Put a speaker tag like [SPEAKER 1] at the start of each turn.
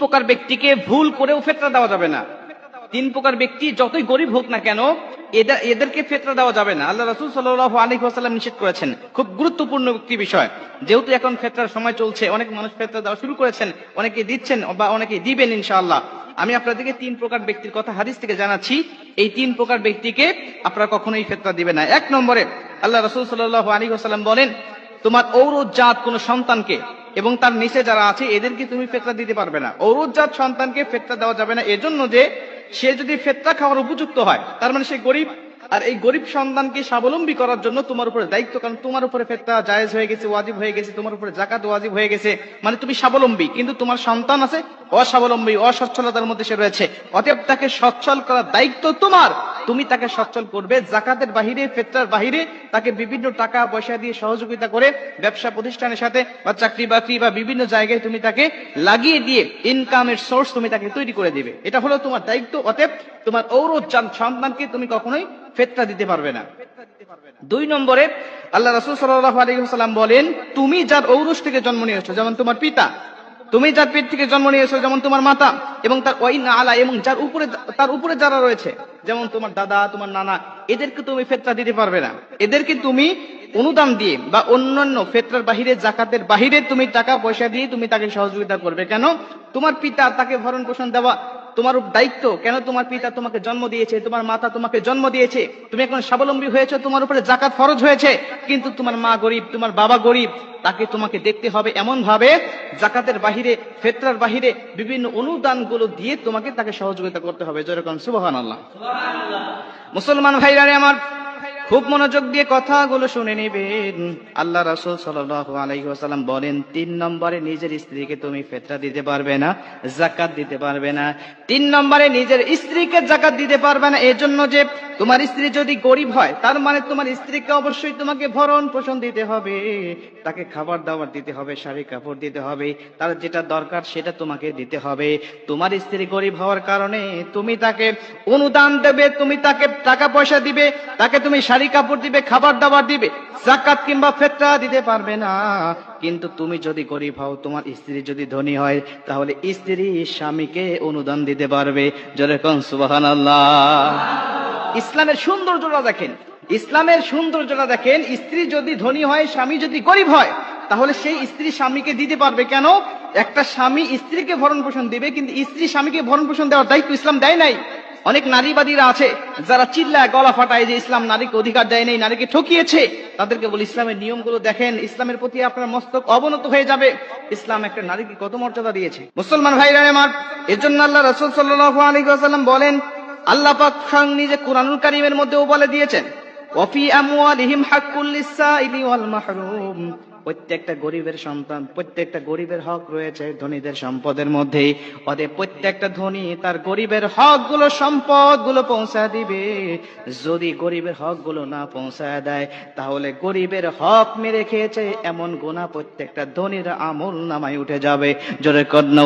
[SPEAKER 1] প্রকার ব্যক্তিকে ভুল করেও ফেতরা দেওয়া যাবে না। তিন প্রকার ব্যক্তি যতই গরিব হোক না কেন এদের এদেরকে ফেতরা দেওয়া যাবে না। আল্লাহ রসুল সাল্লাহ আলী ওয়াসাল্লাম নিষেধ করেছেন। খুব গুরুত্বপূর্ণ একটি বিষয়। যেহেতু এখন ফেতরার সময় চলছে, অনেক মানুষ ফেতরা দেওয়া শুরু করেছেন অনেকে দিচ্ছেন বা অনেকে দিবেন ইনশাআল্লাহ। আমি আপনাদেরকে তিন প্রকার ব্যক্তির কথা হাদিস থেকে জানাচ্ছি। এই তিন প্রকার ব্যক্তিকে আপনারা কখনোই ফেতরা দিবে না। এক নম্বরে আল্লাহ রসুল সাল্লাহ আলী বলেন, তোমার ঔরজাত কোন সন্তানকে এবং তার নিচে যারা আছে, এদেরকে তুমি ফেতরা দিতে পারবে না। ঔরজাত সন্তানকে ফেতরা দেওয়া যাবে না। এজন্য যে সে যদি ফেতরা খাওয়ার উপযুক্ত হয়, তার মানে সে গরিব, আর এই গরিব সন্তানকে স্বাবলম্বী করার জন্য তোমার উপরে দায়িত্ব, কারণ তোমার উপরে ফেতরা জায়েজ হয়ে গেছে, ওয়াজিব হয়ে গেছে, তোমার উপরে জাকাত ওয়াজিব হয়ে গেছে মানে তুমি স্বাবলম্বী। কিন্তু তোমার সন্তান আছে, অস্বাবলম্বী, অসচ্ছলতার মধ্যে সে রয়েছে। অতএব তাকে সচ্ছল করার দায়িত্ব তোমার। তুমি তাকে সচ্ছল করবে, জাকাতের বাহিরে ফেতরার বাহিরে তাকে বিভিন্ন টাকা পয়সা দিয়ে সহযোগিতা করে ব্যবসা প্রতিষ্ঠানের সাথে বা চাকরি বাকরি বা বিভিন্ন জায়গায় তুমি তাকে লাগিয়ে দিয়ে ইনকামের সোর্স তুমি তাকে তৈরি করে দিবে। এটা হলো তোমার দায়িত্ব, অতএব তোমার ঔরজান সন্তানকে তুমি কখনোই ফেতরা দিতে পারবে না। দুই নম্বরে আল্লাহ রসুল সাল্লাম বলেন, তুমি যার ঔরস থেকে জন্ম নিয়েছো, যেমন তোমার পিতা তুমি যার পেট থেকে জন্ম নিয়েছো, যেমন তোমার মাতা, এবং তার ওই না আলা, এবং যার উপরে তার উপরে যারা রয়েছে, যেমন তোমার দাদা, তোমার নানা, এদেরকে তুমি ফেতরা দিতে পারবে না। এদেরকে তুমি অনুদান দিয়ে বা অন্যান্য ফেতরার বাহিরে, জাকাতের বাহিরে তুমি টাকা পয়সা দিয়ে তুমি তাকে সহযোগিতা করবে। কেন? তোমার পিতা তাকে ভরণ পোষণ দেওয়া তোমার দায়িত্ব, কেন তোমার পিতা তোমাকে জন্ম দিয়েছে, তোমার মাতা তোমাকে জন্ম দিয়েছে, তুমি এখন স্বাবলম্বী হয়েছে, তোমার উপরে জাকাত ফরজ হয়েছে, কিন্তু তোমার মা গরিব, তোমার বাবা গরিব, তাকে তোমাকে দেখতে হবে এমন ভাবে জাকাতের বাহিরে, ফেতরার বাহিরে বিভিন্ন অনুদানগুলো দিয়ে তোমাকে তাকে সহযোগিতা করতে হবে। যেরকম সুবহান আল্লাহ মুসলমান ভাইরারে আমার খুব মনোযোগ দিয়ে কথাগুলো শুনে নিবেন। আল্লাহ রাসুল সাল্লাম বলেন, তিন নম্বরে নিজের স্ত্রীকে তুমি ফেতরা দিতে পারবে না জাকাত দিতে পারবে না। তিন নম্বরে নিজের স্ত্রীকে জাকাত দিতে পারবে না, এজন্য যে তোমার স্ত্রী যদি গরিব হয়, তার মানে তোমার স্ত্রীকে অবশ্যই তোমাকে ভরণ পোষণ দিতে হবে। তাকে খাবার দাবার দিতে হবে, শাড়ি কাপড় দিতে হবে, তার যেটা দরকার সেটা তোমাকে দিতে হবে। তোমার স্ত্রী গরিব হওয়ার কারণে তুমি তাকে অনুদান দেবে, তুমি তাকে টাকা পয়সা দিবে, তাকে তুমি শাড়ি কাপড় দিবে, খাবার দাবার দিবে, জাকাত কিংবা ফেতরা দিতে পারবে না। কিন্তু তুমি যদি গরিব হও, তোমার স্ত্রী যদি ধনী হয়, তাহলে স্ত্রী স্বামীকে অনুদান দিতে পারবে। যেরকম সুবাহান ইসলামের সৌন্দর্যটা দেখেন। ইসলামের সৌন্দর্যটা দেখেন, স্ত্রী যদি ধনী হয়, স্বামী যদি গরিব হয়, তাহলে সেই স্ত্রী স্বামীকে দিতে পারবে কেন? একটা স্বামী স্ত্রীকে ভরণ পোষণ দিবে, কিন্তু স্ত্রী স্বামীকে ভরণ পোষণ দেওয়ার দায়িত্ব ইসলাম দেয় নাই। অনেক নারীবাদীরা আছে, যারা চিল্লায় গলা ফাটায় যে ইসলাম নারীকে অধিকার দেয় নাই, নারীকে ঠকিয়েছে। তাদেরকে বলি, ইসলামের নিয়মগুলো দেখেন, ইসলামের প্রতি আপনার মস্তক অবনত হয়ে যাবে। ইসলাম একটা নারীকে কত মর্যাদা দিয়েছে। মুসলমান ভাইরা আমার এর জন্য আল্লাহ রসুল সাল্লাহ আলী বলেন আল্লাহ পাক স্বয়ং নিজে কোরআনুল কারিমের মধ্যেও বলে দিয়েছেন ওয়াফি আমওয়ালিহিম হাক্কুল লিসাইলি ওয়াল মাহরুম। প্রত্যেকটা গরিবের সন্তান, প্রত্যেকটা গরিবের হক রয়েছে ধনীদের সম্পদের মধ্যে ওদের প্রত্যেকটা ধনী তার গরিবের হকগুলো সম্পদগুলো পৌঁছা দিবে। যদি গরিবের হকগুলো না পৌঁছায় দেয়, তাহলে গরিবের হক মেরে খেয়েছে এমন গোনা প্রত্যেকটা ধনীর আমল নামায় উঠে যাবে। জোরে কন্যা